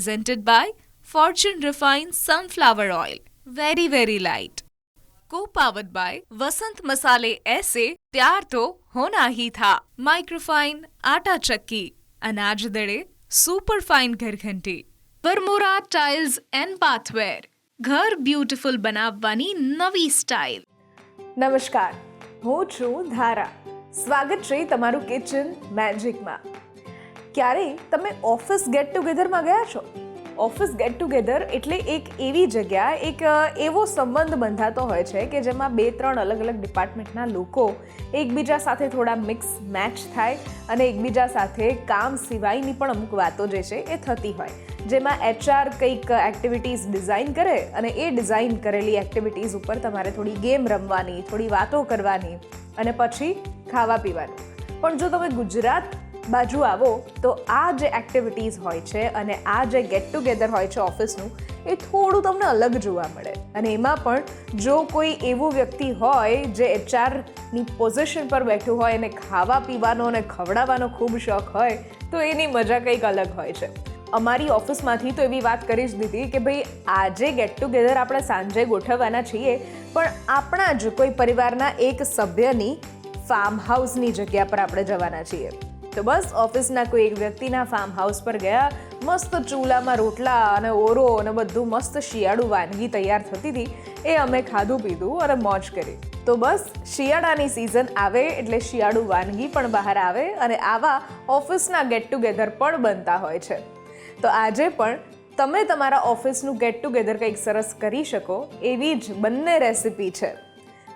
presented by Fortune Refined Sunflower Oil. Very, very light. Co-powered by Vasant Masale ऐसे प्यार तो होना ही था माइक्रोफाइन आटा चक्की अनाज दड़े super fine ઘરઘંટી Varmora tiles and bathware ઘર બ્યુટીફુલ બનાવવાની નવી સ્ટાઇલ નમસ્કાર હું છું ધારા સ્વાગત છે તમારું કિચન મેજિકમાં ક્યારેય તમે ઓફિસ ગેટ ટુગેધરમાં ગયા છો? ઓફિસ ગેટ ટુગેધર એટલે એક એવી જગ્યા, એક એવો સંબંધ બંધાતો હોય છે કે જેમાં બે, ત્રણ અલગ અલગ ડિપાર્ટમેન્ટના લોકો એકબીજા સાથે થોડા મિક્સ મેચ થાય અને એકબીજા સાથે કામ સિવાયની પણ અમુક વાતો જે છે એ થતી હોય. જેમાં એચઆર કંઈક એક્ટિવિટીઝ ડિઝાઇન કરે અને એ ડિઝાઇન કરેલી એક્ટિવિટીઝ ઉપર તમારે થોડી ગેમ રમવાની, થોડી વાતો કરવાની અને પછી ખાવા પીવાનું. પણ જો તમે ગુજરાત બાજુ આવો, તો આ જે એક્ટિવિટીઝ હોય છે અને આ જે ગેટ ટુગેધર હોય છે ઓફિસનું એ થોડું તમને અલગ જોવા મળે. અને એમાં પણ જો કોઈ એવું વ્યક્તિ હોય જે એચઆરની પોઝિશન પર બેઠું હોય અને ખાવા પીવાનો અને ખવડાવવાનો ખૂબ શોખ હોય, તો એની મજા કંઈક અલગ હોય છે. અમારી ઓફિસમાંથી તો એવી વાત કરી જ દીધી કે ભાઈ, આજે ગેટ ટુગેધર આપણે સાંજે ગોઠવવાના છીએ, પણ આપણા જ કોઈ પરિવારના એક સભ્યની ફાર્મ હાઉસની જગ્યા પર આપણે જવાના છીએ. તો બસ ઓફિસના કોઈ એક વ્યક્તિના ફાર્મ હાઉસ પર ગયા, મસ્ત ચૂલામાં રોટલા અને ઓરો અને બધું મસ્ત શિયાળુ વાનગી તૈયાર થતી હતી. એ અમે ખાધું, પીધું અને મોજ કરી. તો બસ શિયાળાની સિઝન આવે એટલે શિયાળુ વાનગી પણ બહાર આવે અને આવા ઓફિસના ગેટ ટુગેધર પણ બનતા હોય છે. તો આજે પણ તમે તમારા ઓફિસનું ગેટ ટુગેધર કંઈક સરસ કરી શકો એવી જ બંને રેસિપી છે.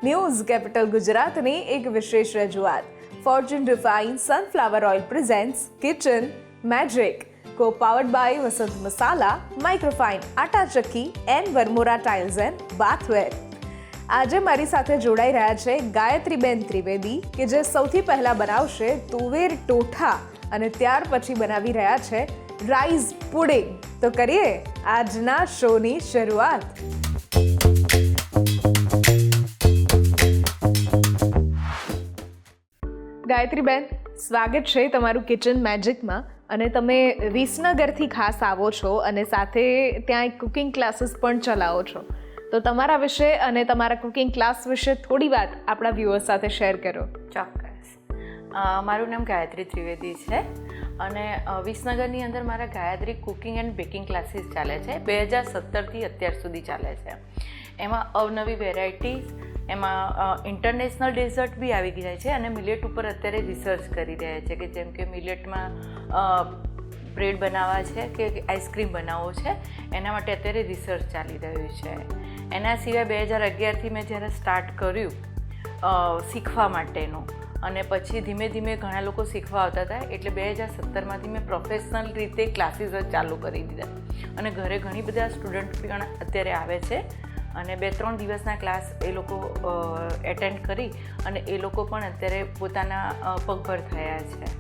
ન્યૂઝ કેપિટલ ગુજરાતની એક વિશેષ રજૂઆત. Fortune refine sunflower oil presents kitchen magic co powered by Vasant Masala microfine atta chakki and Varmora Tiles and bathware આજે મારી સાથે જોડાઈ રહ્યા છે ગાયત્રીબેન ત્રિવેદી, કે જે સૌથી પહેલાં બનાવશે તુવેર ટોઠા અને ત્યાર પછી બનાવી રહ્યા છે રાઈસ પુડિંગ. તો કરીએ આજના શોની શરૂઆત. ગાયત્રીબેન, સ્વાગત છે તમારું કિચન મેજિકમાં અને તમે વિસનગરથી ખાસ આવો છો અને સાથે ત્યાં એક કુકિંગ ક્લાસીસ પણ ચલાવો છો. તો તમારા વિશે અને તમારા કુકિંગ ક્લાસ વિશે થોડી વાત આપણા વ્યુઅર્સ સાથે શેર કરો. ચોક્કસ. મારું નામ ગાયત્રી ત્રિવેદી છે અને વિસનગરની અંદર મારા Gayatri cooking and baking classes ચાલે છે. બે હજાર સત્તરથી અત્યાર સુધી ચાલે છે. એમાં અવનવી વેરાયટીઝ, એમાં ઇન્ટરનેશનલ ડેઝર્ટ બી આવી જાય છે અને મિલેટ ઉપર અત્યારે રિસર્ચ કરી રહ્યા છે કે જેમ કે મિલેટમાં બ્રેડ બનાવવા છે કે આઈસ્ક્રીમ બનાવવો છે, એના માટે અત્યારે રિસર્ચ ચાલી રહ્યું છે. એના સિવાય બે હજાર અગિયારથી મેં જ્યારે સ્ટાર્ટ કર્યું શીખવા માટેનું અને પછી ધીમે ધીમે ઘણા લોકો શીખવા આવતા હતા, એટલે બે હજાર સત્તરમાંથી મેં પ્રોફેશનલ રીતે ક્લાસીસ ચાલુ કરી દીધા. અને ઘરે ઘણી બધા સ્ટુડન્ટ પણ અત્યારે આવે છે. અને બે ત્રણ દિવસના ક્લાસ એ લોકો એટેન્ડ કરી અને એ લોકો પણ અત્યારે પોતાના પગભર થયા છે.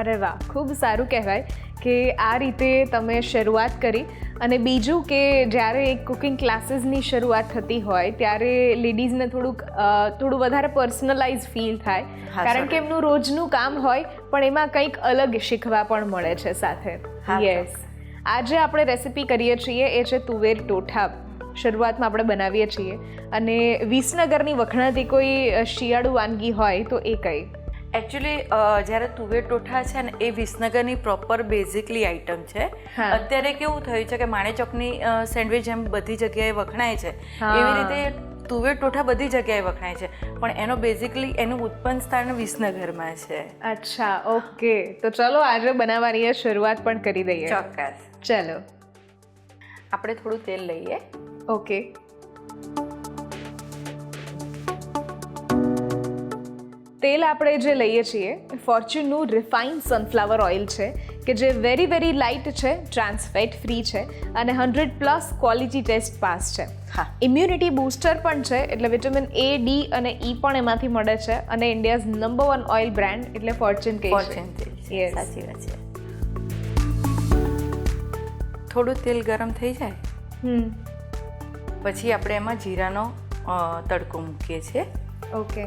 અરે વાહ ખૂબ સારું કહેવાય કે આ રીતે તમે શરૂઆત કરી. અને બીજું કે જ્યારે એક કુકિંગ ક્લાસીસની શરૂઆત થતી હોય ત્યારે લેડીઝને થોડુંક થોડું વધારે પર્સનલાઇઝ ફીલ થાય. કારણ કે એમનું રોજનું કામ હોય પણ એમાં કંઈક અલગ શીખવા પણ મળે છે સાથે. યસ આજે આપણે રેસિપી કરીએ છીએ એ છે તુવેર ટોઠા. શરૂઆતમાં આપણે બનાવીએ છીએ. અને વિસનગરની વખણાતી કોઈ શિયાળુ વાનગી હોય તો એ કઈ? એકચ્યુઅલી જ્યારે તુવેર ટોઠા છે ને એ વિસનગરની પ્રોપર બેઝિકલી આઇટમ છે. અત્યારે કેવું થયું છે કે માણેચોકની સેન્ડવિચ એમ બધી જગ્યાએ વખણાય છે એવી રીતે તુવેર ટોઠા બધી જગ્યાએ વખણાય છે. પણ એનો બેઝિકલી એનું ઉત્પન્ન સ્થાન વિસનગરમાં છે. અચ્છા ઓકે. તો ચલો આજે બનાવવાની શરૂઆત પણ કરી દઈએ. ચોક્કસ. ચલો. આપણે થોડું તેલ લઈએ. ઓકે તેલ આપણે જે લઈએ છીએ ફોર્ચ્યુનનું રિફાઇન સનફ્લાવર ઓઇલ છે કે જે વેરી વેરી લાઇટ છે ટ્રાન્સફેટ ફ્રી છે અને hundred plus quality test pass છે. હા. ઇમ્યુનિટી બૂસ્ટર પણ છે એટલે વિટામિન એ ડી અને ઈ પણ એમાંથી મળે છે અને India's number one oil brand એટલે ફોર્ચ્યુન કે છે. સાચી વાત છે. થોડું તેલ ગરમ થઈ જાય? હમ. પછી આપણે એમાં જીરાનો તડકો મૂકીએ છીએ. ઓકે.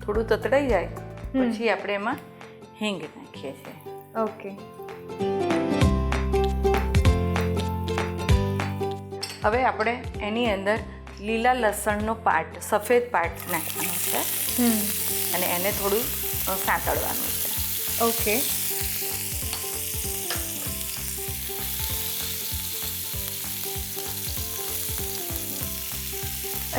થોડું તતડાઈ જાય પછી આપણે એમાં હિંગ નાખીએ છીએ. ઓકે. હવે આપણે એની અંદર લીલા લસણનો પાર્ટ સફેદ પાર્ટ નાખવાનો છે. અને એને થોડું સાંતળવાનું છે. ઓકે.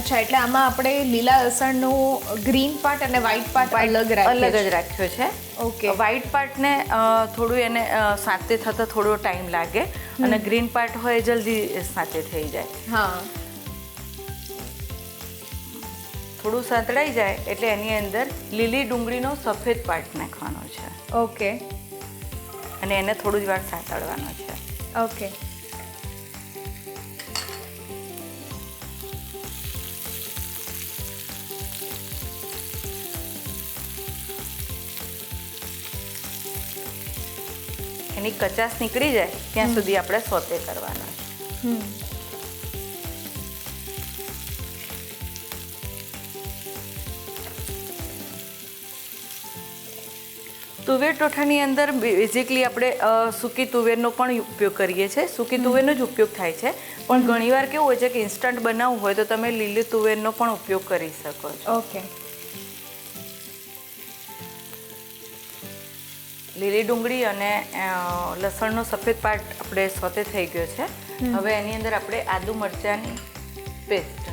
અચ્છા એટલે આમાં આપણે લીલા લસણનું ગ્રીન પાર્ટ અને વ્હાઈટ પાર્ટ અલગ અલગ જ રાખ્યો છે. ઓકે વ્હાઈટ પાર્ટને થોડું એને સાથે સાતે થતાં થોડો ટાઈમ લાગે. અને ગ્રીન પાર્ટ હોય જલ્દી સાથે થઈ જાય. હા. થોડું સાંતળાઈ જાય એટલે એની અંદર લીલી ડુંગળીનો સફેદ પાર્ટ નાખવાનો છે. ઓકે અને એને થોડું જ વાર સાંતળવાનો છે. ઓકે એની કચાશ નીકળી જાય ત્યાં સુધી આપણે સોતે કરવાના. તુવેર ટોઠાની અંદર બેઝિકલી આપણે સૂકી તુવેરનો પણ ઉપયોગ કરીએ છીએ. સૂકી તુવેરનો જ ઉપયોગ થાય છે. પણ ઘણીવાર કેવું હોય છે કે ઇન્સ્ટન્ટ બનાવવું હોય તો તમે લીલી તુવેરનો પણ ઉપયોગ કરી શકો છો. ઓકે લીલી ડુંગળી અને લસણનો સફેદ પાર્ટ આપણે સોતે થઈ ગયો છે. હવે એની અંદર આપણે આદુ મરચાંની પેસ્ટ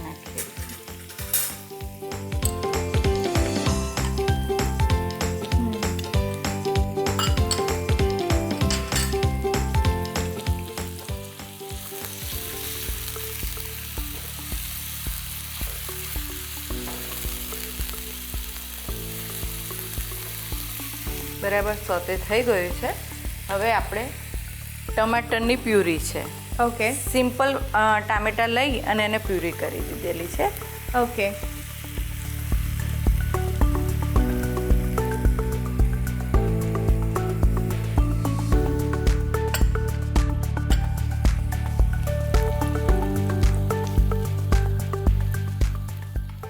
બરાબર સોતે થઈ ગયું છે. હવે આપણે ટમાટરની પ્યુરી છે. ઓકે. સિમ્પલ ટામેટાં લઈ અને એને પ્યુરી કરી દીધેલી છે. ઓકે.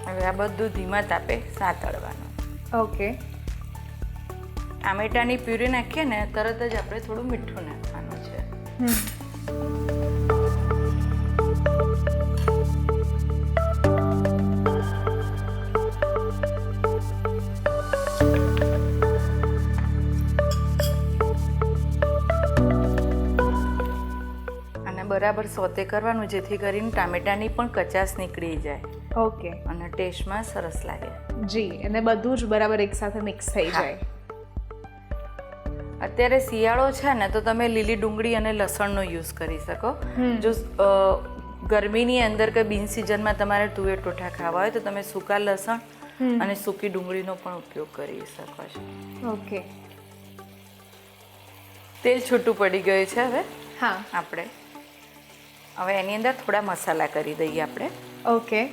હવે આ બધું ધીમા તાપે સાતળવાનું. ઓકે. ટામેટાની પ્યુરી નાખીએ ને તરત જ આપણે થોડું મીઠું નાખવાનું છે. અને બરાબર સોતે કરવાનું જેથી કરીને ટામેટાની પણ કચાસ નીકળી જાય. ઓકે. અને ટેસ્ટમાં સરસ લાગે. જી અને બધું જ બરાબર એકસાથે મિક્સ થઈ જાય. અત્યારે શિયાળો છે ને તો તમે લીલી ડુંગળી અને લસણનો યુઝ કરી શકો. જો ગરમીની અંદર કે બિન સિઝનમાં તમારે તુવેર ટોઠા ખાવા હોય તો તમે સૂકા લસણ અને સૂકી ડુંગળીનો પણ ઉપયોગ કરી શકો છો. ઓકે. તેલ છૂટું પડી ગયું છે હવે. હા. આપણે. હવે એની અંદર થોડા મસાલા કરી દઈએ આપણે. ઓકે.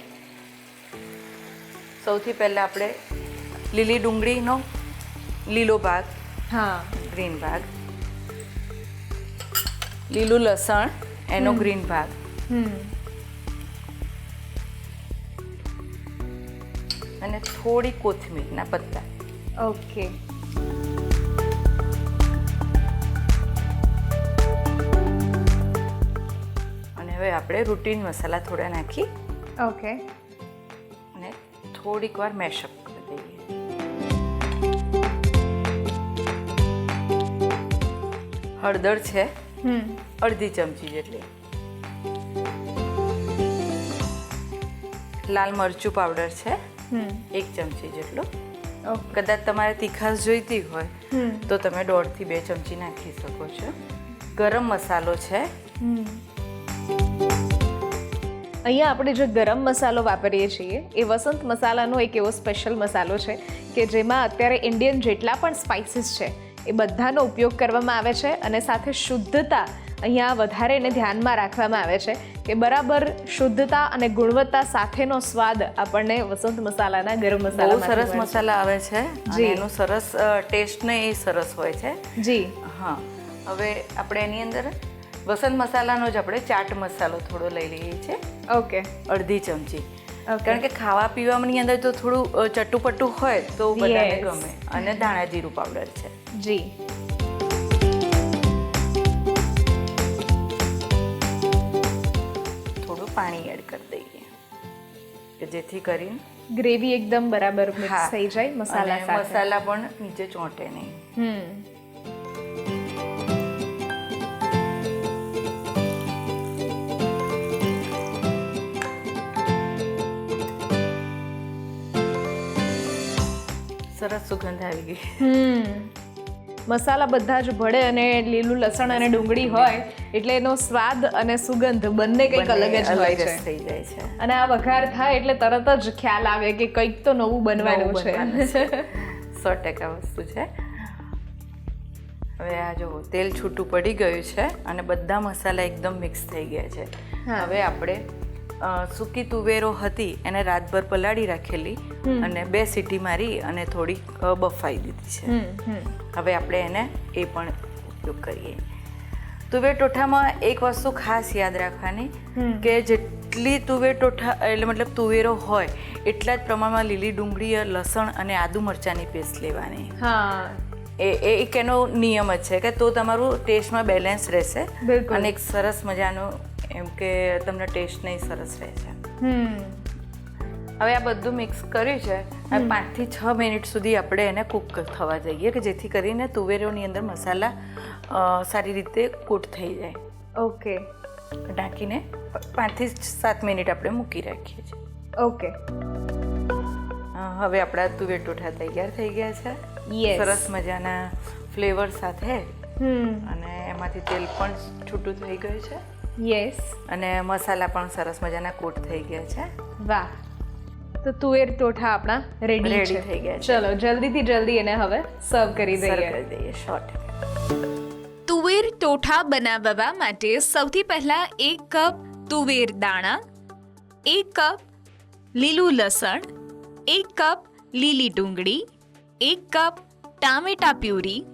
સૌથી પહેલાં આપણે લીલી ડુંગળીનો લીલો ભાગ હા. ગ્રીન ભાગ. લીલું લસણ એનો ગ્રીન ભાગ. અને થોડી કોથમીરના પત્તા. ઓકે. અને હવે આપણે રૂટીન મસાલા થોડા નાખી. ઓકે. અને થોડીક વાર મેશઅપ હળદર છે હમ. અડધી ચમચી જેટલી. લાલ મરચું પાવડર છે હમ. એક ચમચી જેટલું. કદાચ તમારે તીખાશ જોઈતી હોય તો તમે દોઢથી બે ચમચી નાખી શકો છો. ગરમ મસાલો છે. અહીંયા આપણે જે ગરમ મસાલો વાપરીએ છીએ એ વસંત મસાલાનો એક એવો સ્પેશિયલ મસાલો છે કે જેમાં અત્યારે ઇન્ડિયન જેટલા પણ સ્પાઇસીસ છે એ બધાનો ઉપયોગ કરવામાં આવે છે અને સાથે શુદ્ધતા અહીંયા વધારે એને ધ્યાનમાં રાખવામાં આવે છે કે બરાબર શુદ્ધતા અને ગુણવત્તા સાથેનો સ્વાદ આપણને વસંત મસાલાના ગરમ મસાલા સરસ મસાલા આવે છે જી. એનું સરસ ટેસ્ટ ને એ સરસ હોય છે. જી. હા. હવે આપણે એની અંદર વસંત મસાલાનો જ આપણે ચાટ મસાલો થોડો લઈ લઈએ છીએ. ઓકે. અડધી ચમચી. કારણ કે ખાવા પીવાની અંદર તો થોડું અ, ચટુપટું હોય તો બધાને ગમે. અને ધાણા જીરું પાવડર છે. જી. થોડું પાણી એડ કરી દઈએ. કે જેથી કરીને ગ્રેવી એકદમ બરાબર મિક્સ થઈ જાય મસાલા સાથે. મસાલા પણ નીચે ચોંટે નહીં. હમ. સરસ સુગંધ આવી ગઈ. હમ. મસાલા બધા જ ભળે અને લીલું લસણ અને ડુંગળી હોય એટલે એનો સ્વાદ અને સુગંધ બંને કંઈક અલગ જ હોય છે. થઈ જાય છે. અને આ વઘાર થાય એટલે તરત જ ખ્યાલ આવે કે કંઈક તો નવું બનવાનું છે. સો ટકા વસ્તુ છે. હવે આ જો તેલ છૂટું પડી ગયું છે અને બધા મસાલા એકદમ મિક્સ થઈ ગયા છે. હવે આપણે સૂકી તુવેરો હતી એને રાતભર પલાળી રાખેલી અને બે સીટી મારી અને થોડી બફાઈ દીધી છે. હવે આપણે એને એ પણ ઉપયોગ કરીએ. તુવેર ટોઠામાં એક વસ્તુ ખાસ યાદ રાખવાની કે જેટલી તુવેર ટોઠા એટલે મતલબ તુવેરો હોય એટલા જ પ્રમાણમાં લીલી ડુંગળી લસણ અને આદુ મરચાંની પેસ્ટ લેવાની. હા. એ એ એક એનો નિયમ જ છે કે તો તમારું ટેસ્ટમાં બેલેન્સ રહેશે અને એક સરસ મજાનું એમ કે તમને ટેસ્ટ નહીં સરસ રહેશે હમ. હવે આ બધું મિક્સ કર્યું છે. અને પાંચથી છ મિનિટ સુધી આપણે એને કૂક થવા જઈએ કે જેથી કરીને તુવેરોની અંદર મસાલા સારી રીતે કૂટ થઈ જાય. ઓકે ઢાંકીને પાંચથી સાત મિનિટ આપણે મૂકી રાખીએ છીએ. ઓકે હવે આપણા તુવેર ટોઠા તૈયાર થઈ ગયા છે. સરસ મજાના ફ્લેવર સાથે. અને એમાંથી તેલ પણ છૂટું થઈ ગયું છે. યસ અને મસાલા પણ સરસ મજાના કોટ થઈ ગયા છે. વાહ. તો તુવેર ટોઠા આપણા રેડી રેડી થઈ ગયા છે. ચલો જલ્દીથી જલ્દી એને હવે સર્વ કરી સર્વ દઈએ. કરી દઈએ શોર્ટ તુવેર ટોઠા બનાવવા માટે સૌથી પહેલા એક કપ તુવેર દાણા એક કપ લીલું લસણ એક કપ લીલી ડુંગળી એક કપ ટામેટા પ્યુરી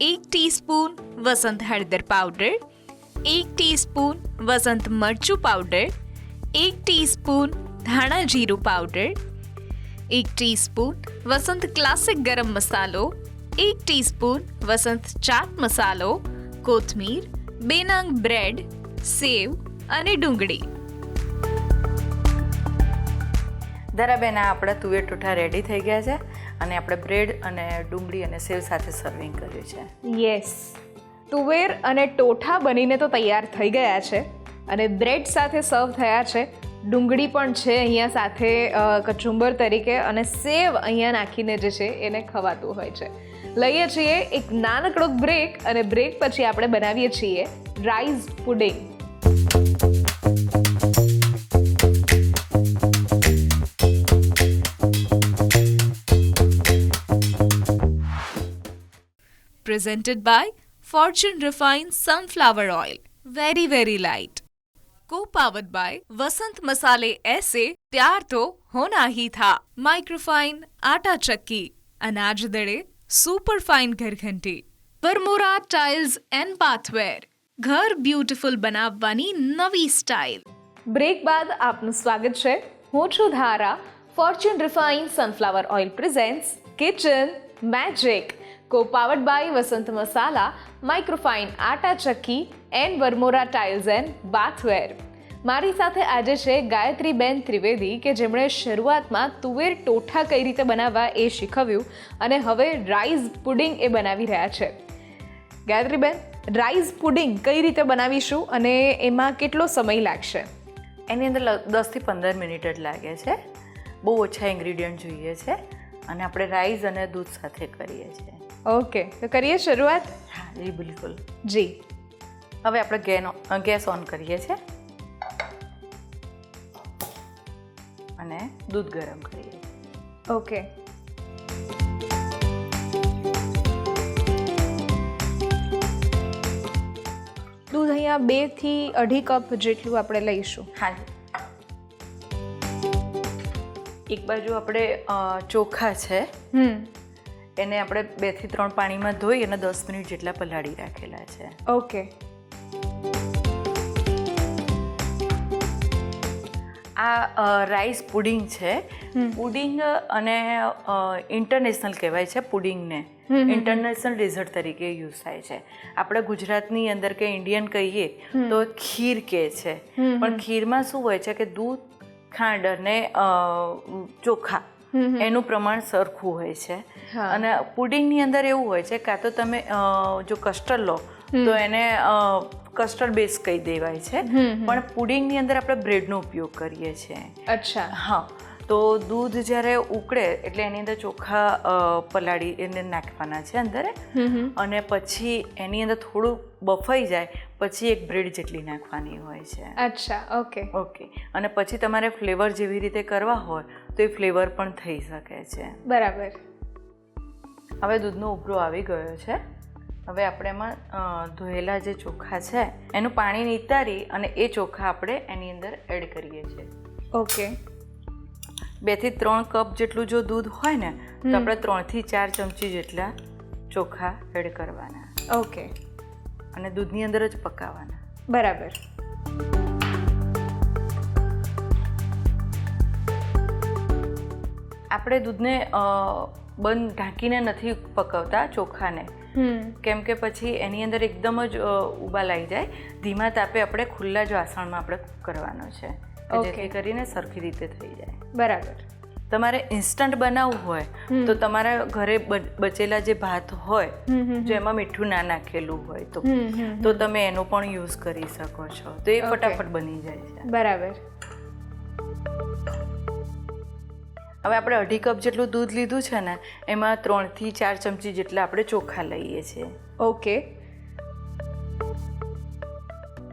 એક ટીસ્પૂન વસંત હળદર પાવડર એક ટીસ્પૂન વસંત મરચું પાવડર એક ટીસ્પૂન ધાણા જીરું પાવડર એક ટીસ્પૂન વસંત ક્લાસિક ગરમ મસાલો એક ટીસ્પૂન વસંત ચાટ મસાલો કોથમીર બે નંગ બ્રેડ સેવ અને ડુંગળી. દરાબેન આ આપણા તુવેર ટોઠા રેડી થઈ ગયા છે અને આપણે બ્રેડ અને ડુંગળી અને સેવ સાથે સર્વિંગ કર્યું છે. યસ તુવેર અને ટોઠા બનીને તો તૈયાર થઈ ગયા છે અને બ્રેડ સાથે સર્વ થયા છે. ડુંગળી પણ છે અહીંયા સાથે કચુંબર તરીકે અને સેવ અહીંયા નાખીને જે છે એને ખવાતું હોય છે. લઈએ છીએ એક નાનકડો બ્રેક અને બ્રેક પછી આપણે બનાવીએ છીએ rice pudding. Presented by Fortune Refined Sunflower Oil. Very, very light. Co-powered by Vasant Masale ऐसे प्यार तो होना ही था माइक्रोफाइन आटा चक्की अनाज दड़े सुपर फाइन घर घंटी વરમોરા ટાઇલ્સ એન્ડ બાથવેર ઘર બ્યુટીફુલ બનાવવાની નવી સ્ટાઇલ બ્રેક બાદ આપનું સ્વાગત છે હું છું Dhara Fortune refine sunflower oil presents kitchen magic co powered by Vasant Masala microfine atta chakki and Varmora tiles and bathware મારી સાથે આજે છે ગાયત્રીબેન ત્રિવેદી કે જેમણે શરૂઆતમાં તુવેર ટોઠા કઈ રીતે બનાવવા એ શીખવ્યું અને હવે રાઈસ પુડિંગ એ બનાવી રહ્યા છે. ગાયત્રીબેન, રાઈસ પુડિંગ કઈ રીતે બનાવીશું અને એમાં કેટલો સમય લાગશે? એની અંદર દસથી પંદર મિનિટ જ લાગે છે. બહુ ઓછા ઇન્ગ્રીડિયન્ટ જોઈએ છે અને આપણે રાઈસ અને દૂધ સાથે કરીએ છીએ. ઓકે તો કરીએ શરૂઆત? હા જી બિલકુલ. જી. હવે આપણે ગેનો ગેસ ઓન કરીએ છીએ અને દૂધ ગરમ કરીએ. ઓકે. દૂધ અહીંયા બેથી અઢી કપ જેટલું આપણે લઈશું. હા એક બાજુ આપણે ચોખા છે. હમ. એને આપણે બેથી ત્રણ પાણીમાં ધોઈ અને દસ મિનિટ જેટલા પલાળી રાખેલા છે. ઓકે. આ રાઈસ પુડિંગ છે. પુડિંગ અને ઇન્ટરનેશનલ કહેવાય છે પુડિંગને. ઇન્ટરનેશનલ ડિઝર્ટ તરીકે યુઝ થાય છે. આપણે ગુજરાતની અંદર કે ઇન્ડિયન કહીએ તો ખીર કહે છે. પણ ખીરમાં શું હોય છે કે દૂધ ખાંડ અને ચોખા. એનું પ્રમાણ સરખું હોય છે. અને પુડિંગની અંદર એવું હોય છે કાં તો તમે જો કસ્ટર્ડ લો તો એને કસ્ટર્ડ બેઝ કહી દેવાય છે. પણ પુડિંગની અંદર આપણે બ્રેડનો ઉપયોગ કરીએ છીએ. અચ્છા. હા. તો દૂધ જ્યારે ઉકળે એટલે એની અંદર ચોખા પલાળી એને નાખવાના છે અંદર. અને પછી એની અંદર થોડું બફાઈ જાય પછી એક બ્રેડ જેટલી નાખવાની હોય છે. અચ્છા ઓકે. ઓકે. અને પછી તમારે ફ્લેવર જેવી રીતે કરવા હોય તો એ ફ્લેવર પણ થઈ શકે છે. બરાબર. હવે દૂધનો ઉભરો આવી ગયો છે. હવે આપણે એમાં ધોયેલા જે ચોખા છે એનું પાણી નિતારી અને એ ચોખા આપણે એની અંદર એડ કરીએ છીએ. ઓકે. બેથી ત્રણ કપ જેટલું જો દૂધ હોય ને તો આપણે ત્રણથી ચાર ચમચી જેટલા ચોખા એડ કરવાના. ઓકે. અને દૂધની અંદર જ પકાવવાના બરાબર. આપણે દૂધને બંધ ઢાંકીને નથી પકવતા ચોખાને. કેમ કે પછી એની અંદર એકદમ જ ઉબાલ આવી જાય. ધીમા તાપે આપણે ખુલ્લા જ વાસણમાં આપણે કરવાનો છે જેથી કરીને સરખી રીતે થઈ જાય. બરાબર. તમારે ઇન્સ્ટન્ટ બનાવવું હોય તો તમારા ઘરે બચેલા જે ભાત હોય જો એમાં મીઠું ના નાખેલું હોય તો તો તમે એનો પણ યુઝ કરી શકો છો. તો એ ફટાફટ બની જાય છે. બરાબર. હવે આપણે અઢી કપ જેટલું દૂધ લીધું છે ને એમાં ત્રણથી ચાર ચમચી જેટલા આપણે ચોખા લઈએ છીએ. ઓકે.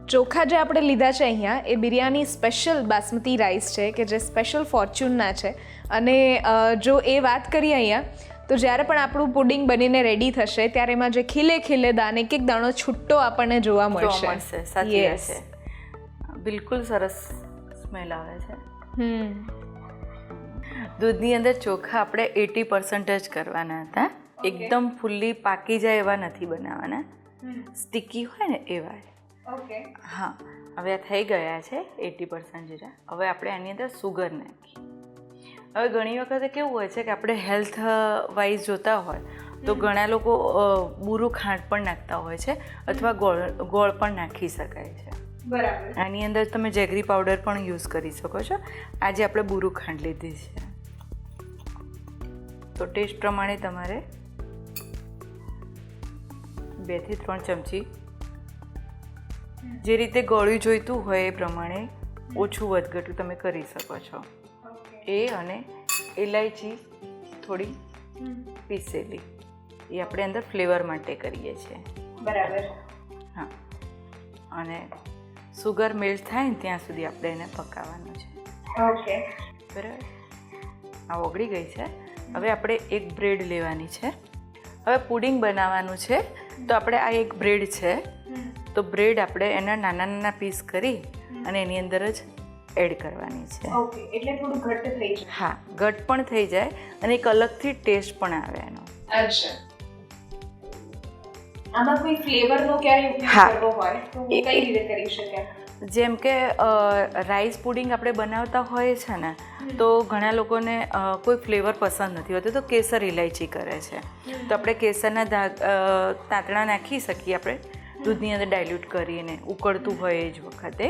ચોખા જે આપણે લીધા છે અહીંયા એ બિરયાની સ્પેશિયલ બાસમતી રાઈસ છે કે જે સ્પેશિયલ ફોર્ચ્યુનના છે. અને જો એ વાત કરીએ અહીંયા તો જ્યારે પણ આપણું પુડિંગ બનીને રેડી થશે ત્યારે એમાં જે ખીલે ખીલે દાને એક એક દાણો છૂટો આપણને જોવા મળશે. વાત બિલકુલ સરસ સ્મેલ આવે છે. હમ. દૂધની અંદર ચોખા આપણે એટી પર્સન્ટેજ કરવાના હતા. એકદમ ફૂલ્લી પાકી જાય એવા નથી બનાવવાના. સ્ટીકી હોય ને એવા. હા હવે આ થઈ ગયા છે એટી પર્સન્ટ જેટલા હવે આપણે આની અંદર સુગર નાખી. હવે ઘણી વખતે કેવું હોય છે કે આપણે હેલ્થ વાઇઝ જોતા હોય તો ઘણા લોકો બુરું ખાંડ પણ નાખતા હોય છે અથવા ગોળ ગોળ પણ નાખી શકાય છે. બરાબર. આની અંદર તમે જેગરી પાવડર પણ યુઝ કરી શકો છો. આજે આપણે બુરું ખાંડ લીધી છે. તો ટેસ્ટ પ્રમાણે તમારે બેથી ત્રણ ચમચી જે રીતે ગળ્યું જોઈતું હોય એ પ્રમાણે ઓછું વધઘટું તમે કરી શકો છો. એ અને ઇલાયચી થોડી પીસેલી. એ આપણે અંદર ફ્લેવર માટે કરીએ છીએ. બરાબર. હા. અને સુગર મેલ્ટ થાય ને ત્યાં સુધી આપણે એને પકાવવાનું છે. ઓકે. બરાબર? આ ઓગળી ગઈ છે. હવે આપણે એક બ્રેડ લેવાની છે. હવે પુડિંગ બનાવવાનું છે. તો આપણે આ એક બ્રેડ છે. તો બ્રેડ આપણે એના નાના નાના પીસ કરી અને એની અંદર જ એડ કરવાની છે. ઓકે એટલે થોડું ઘટ થઈ જાય. હા ઘટ પણ થઈ જાય અને એક અલગથી ટેસ્ટ પણ આવે એનો. અચ્છા. આમાં કોઈ ફ્લેવરનો ક્યારે ઉપયોગ કરવો હોય તો કઈ રીતે કરી શકાય જેમ કે રાઈસ પુડિંગ આપણે બનાવતા હોઈએ છે ને તો ઘણા લોકોને કોઈ ફ્લેવર પસંદ નથી હોતું તો કેસર ઇલાયચી કરે છે. તો આપણે કેસરના તાંતણા નાખી શકીએ આપણે દૂધની અંદર ડાયલ્યુટ કરીને ઉકળતું હોય એ જ વખતે.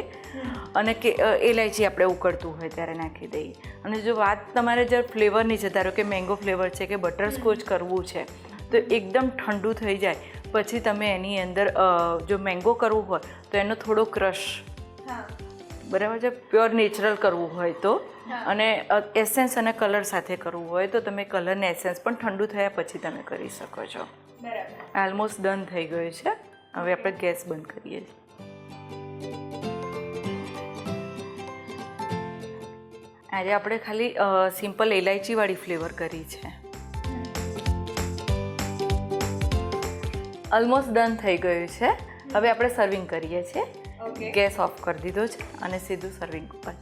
અને કે ઇલાયચી આપણે ઉકળતું હોય ત્યારે નાખી દઈએ. અને જો વાત તમારે જો ફ્લેવરની છે ધારો કે મેંગો ફ્લેવર છે કે બટરસ્કોચ કરવું છે તો એકદમ ઠંડુ થઈ જાય. પછી તમે એની અંદર જો મેંગો કરવું હોય તો એનો થોડો ક્રશ બરાબર છે? પ્યોર નેચરલ કરવું હોય તો. અને એસેન્સ અને કલર સાથે કરવું હોય તો તમે કલર ને એસેન્સ પણ ઠંડુ થયા પછી તમે કરી શકો છો. ઓલમોસ્ટ ડન થઈ ગયું છે. હવે આપણે ગેસ બંધ કરીએ આજે આપણે ખાલી સિમ્પલ ઇલાયચીવાળી ફ્લેવર કરી છે. ઓલમોસ્ટ ડન થઈ ગયું છે. હવે આપણે સર્વિંગ કરીએ છીએ. ગેસ ઓફ કરી દીધો છે અને સીધું સર્વિંગ ઉપર.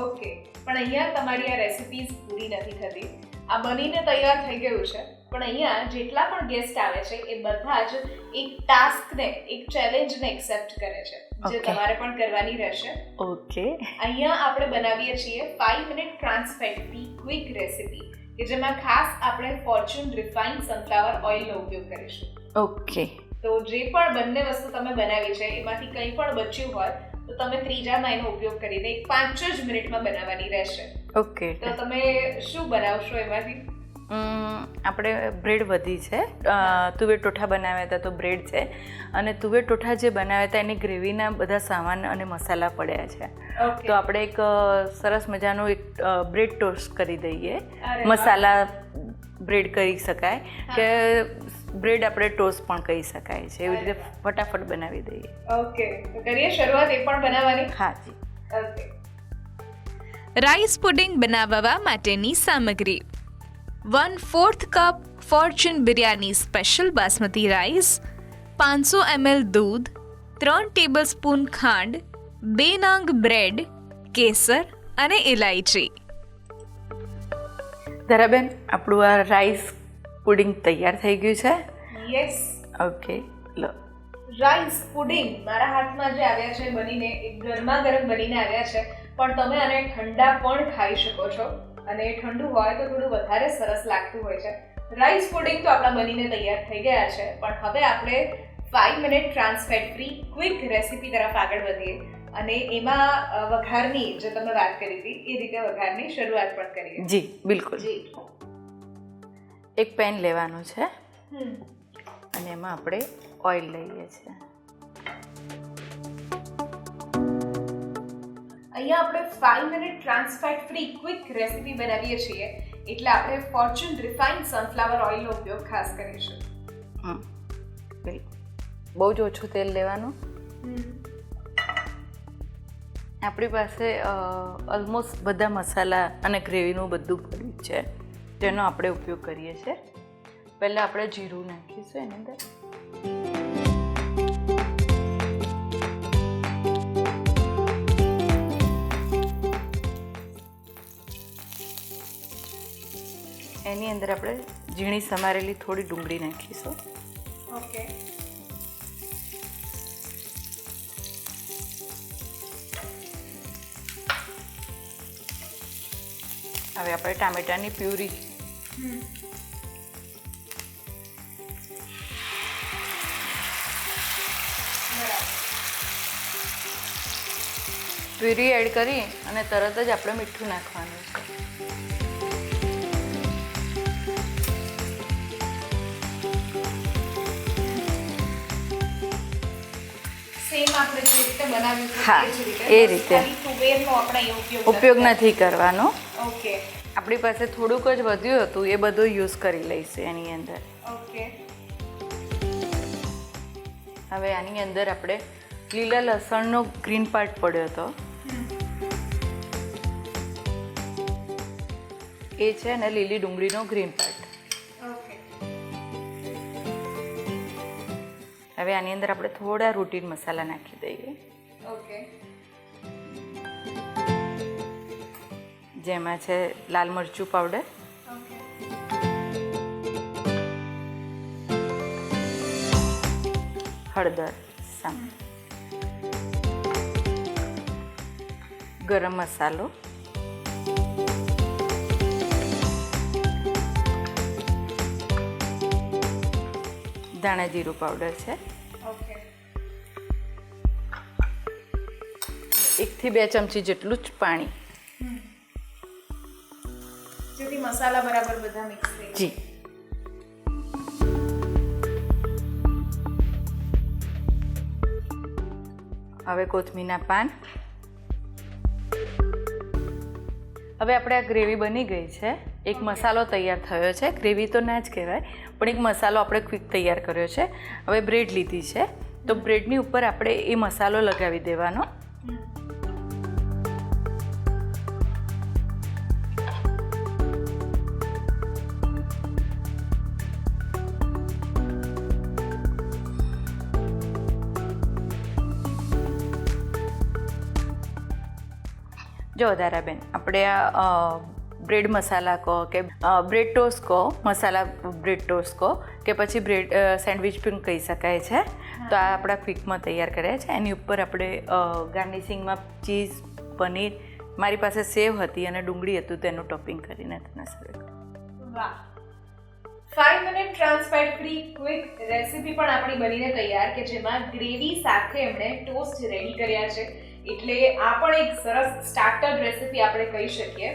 ઓકે પણ અહીંયા તમારી આ રેસિપીઝ પૂરી નથી થતી. આ બનીને તૈયાર થઈ ગયું છે. પણ અહીંયા જેટલા પણ ગેસ્ટ આવે છે એ બધા જ એક ટાસ્કને એક ચેલેન્જને એક્સેપ્ટ કરે છે. જે તમારે પણ કરવાની રહેશે. ઓકે અહીંયા આપણે બનાવીએ છીએ ફાઈવ મિનિટ ટ્રાન્સફેટની ક્વિક રેસિપી કે જેમાં ખાસ આપણે ફોર્ચ્યુન રિફાઇન્ડ સનફ્લાવર ઓઇલનો ઉપયોગ કરીશું. ઓકે તો જે પણ બંને વસ્તુ તમે બનાવી છે એમાંથી કંઈ પણ બચ્યું હોય તો તમે ત્રીજામાં એનો ઉપયોગ કરીને એક પાંચ જ મિનિટમાં બનાવવાની રહેશે. ઓકે. તો તમે શું બનાવશો એમાંથી? આપણે બ્રેડ વધી છે. તુવેર ટોઠા બનાવ્યા હતા તો બ્રેડ છે. અને તુવેર ટોઠા જે બનાવ્યા હતા એની ગ્રેવીના બધા સામાન અને મસાલા પડ્યા છે. તો આપણે એક સરસ મજાનું એક બ્રેડ ટોસ્ટ કરી દઈએ. મસાલા બ્રેડ કરી શકાય. કે બ્રેડ આપણે ટોસ્ટ પણ કહી શકાય છે. એવી રીતે ફટાફટ બનાવી દઈએ. ઓકે તો કરીએ શરૂઆત એ પણ બનાવવાની? હા જી. ઓકે. રાઈસ પુડિંગ બનાવવા માટેની સામગ્રી. One fourth cup Fortune biryani special basmati rice પાંચસો એમએલ દૂધ ત્રણ ટેબલસ્પૂન ખાંડ બે નાંગ બ્રેડ કેસર અને ઇલાયચી ધરાબેન આપણું આ રાઈસ પુડિંગ તૈયાર થઈ ગયું છે? યસ ઓકે લો. રાઈસ પુડિંગ મારા હાથમાં જે આવ્યા છે બનીને એ ગરમા ગરમ બનીને આવ્યા છે પણ તમે આને ઠંડા પણ ખાઈ શકો છો. અને એ ઠંડુ હોય તો થોડું વધારે સરસ લાગતું હોય છે. રાઈસ પુડિંગ તો આપણા બનીને તૈયાર થઈ ગયા છે પણ હવે આપણે five minute trans fat free quick recipe તરફ આગળ વધીએ. અને એમાં વઘારની જે તમે વાત કરી હતી એ રીતે વઘારની શરૂઆત પણ કરીએ. જી બિલકુલ. જી. એક પેન લેવાનું છે. અને એમાં આપણે ઓઇલ લઈએ છીએ. અહીંયા આપણે five minute trans fat free quick recipe બનાવીએ છીએ. એટલે આપણે ફોર્ચ્યુન રિફાઇન્ડ સનફ્લાવર ઓઇલનો ઉપયોગ ખાસ કરીશું. બહુ જ ઓછું તેલ લેવાનું. આપણી પાસે ઓલમોસ્ટ બધા મસાલા અને ગ્રેવીનું બધું પડ્યું છે. જેનો આપણે ઉપયોગ કરીએ છીએ. પહેલાં આપણે જીરું નાખીશું એની અંદર. એની અંદર આપણે ઝીણી સમારેલી થોડી ડુંગળી નાખીશું. ઓકે. હવે આપણે ટામેટાની પ્યુરી પ્યુરી એડ કરી અને તરત જ આપણે મીઠું નાખવાનું છે. હા, એ રીતે ઉપયોગ નથી કરવાનો. ઓકે આપણી પાસે થોડુંક જ વધ્યું હતું એ બધું યુઝ કરી લઈશું એની અંદર. ઓકે. હવે આની અંદર આપણે લીલા લસણનો ગ્રીન પાર્ટ પડ્યો હતો. એ છે અને લીલી ડુંગળીનો ગ્રીન પાર્ટ હવે આની અંદર આપણે થોડા રૂટીન મસાલા નાખી દઈએ. ઓકે. જેમાં છે લાલ મરચું પાવડર હળદર સામ. ગરમ મસાલો. ધાણા જીરું પાવડર છે. એકથી બે ચમચી જેટલું જ પાણી. મસાલા બરાબર બધા મિક્સ થઈ જી. હવે કોથમીરના પાન. હવે આપણે આ ગ્રેવી બની ગઈ છે. એક મસાલો તૈયાર થયો છે. ગ્રેવી તો ના જ કહેવાય, પણ એક મસાલો આપણે ક્વિક તૈયાર કર્યો છે. હવે બ્રેડ લીધી છે. તો બ્રેડની ઉપર આપણે એ મસાલો લગાવી દેવાનો. જો ધારાબેન, આપણે આ બ્રેડ મસાલા કહો કે બ્રેડ ટોસ્ટ કહો, મસાલા બ્રેડ ટોસ્ટ કહો, કે પછી બ્રેડ સેન્ડવિચ પણ કહી શકાય છે. તો આ આપણા ક્વિકમાં તૈયાર કર્યા છે. એની ઉપર આપણે ગાર્નિશિંગમાં ચીઝ, પનીર, મારી પાસે સેવ હતી અને ડુંગળી હતું તેનું ટોપિંગ કરીને તેને serve five minute trans fat free quick recipe પણ આપણી બનીને તૈયાર કે જેમાં ગ્રેવી સાથે એમણે ટોસ્ટ રેડી કર્યા છે. એટલે આ પણ એક સરસ સ્ટાર્ટર રેસીપી આપણે કહી શકીએ.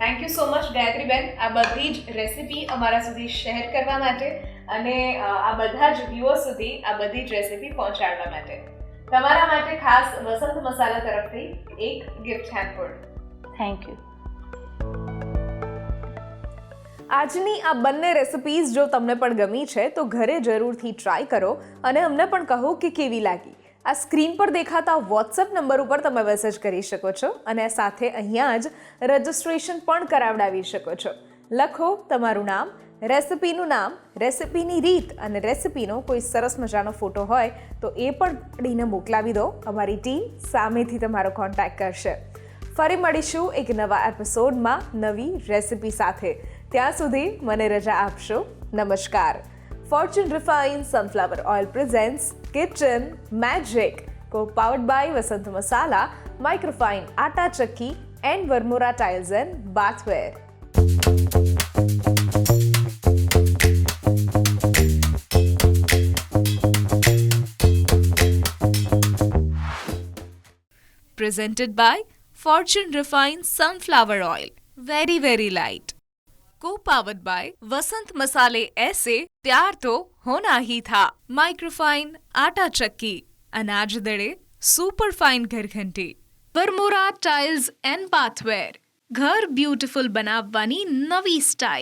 થેન્ક યુ સો મચ ગાયત્રીબેન. આ બધી જ રેસીપી અમારા સુધી શેર કરવા માટે અને આ બધા જ વ્યૂઅર્સ સુધી આ બધી જ રેસીપી પહોંચાડવા માટે. તમારા માટે ખાસ વસંત મસાલા તરફથી એક ગિફ્ટ હેમ્પર થેન્ક યુ આજની આ બંને રેસિપીઝ જો તમને પણ ગમી છે, તો ઘરે જરૂરથી ટ્રાય કરો અને અમને પણ કહો કે કેવી લાગી. આ સ્ક્રીન પર દેખાતા વોટ્સઅપ નંબર ઉપર તમે મેસેજ કરી શકો છો અને સાથે અહીંયા જ રજિસ્ટ્રેશન પણ કરાવડાવી શકો છો. લખો તમારું નામ, રેસિપીનું નામ, રેસિપીની રીત અને રેસિપીનો કોઈ સરસ મજાનો ફોટો હોય તો એ પણ પડીને મોકલાવી દો. અમારી ટીમ સામેથી તમારો કોન્ટેક્ટ કરશે. ફરી મળીશું એક નવા એપિસોડમાં નવી રેસિપી સાથે. ત્યાં સુધી મને રજા આપશો. નમસ્કાર. Fortune Refined Sunflower Oil presents Kitchen Magic, co powered by Vasanth Masala, Microfine Atta Chakki, and Vermura Tiles and Bathware. Presented by Fortune Refined Sunflower Oil, very very light. Co-powered by Vasant Masale SA प्यार तो होना ही था microfine आटा चक्की अनाज दड़े super fine घर घंटी Varmora tiles and bathware ઘર બ્યુટીફુલ બનાવવાની નવી સ્ટાઇલ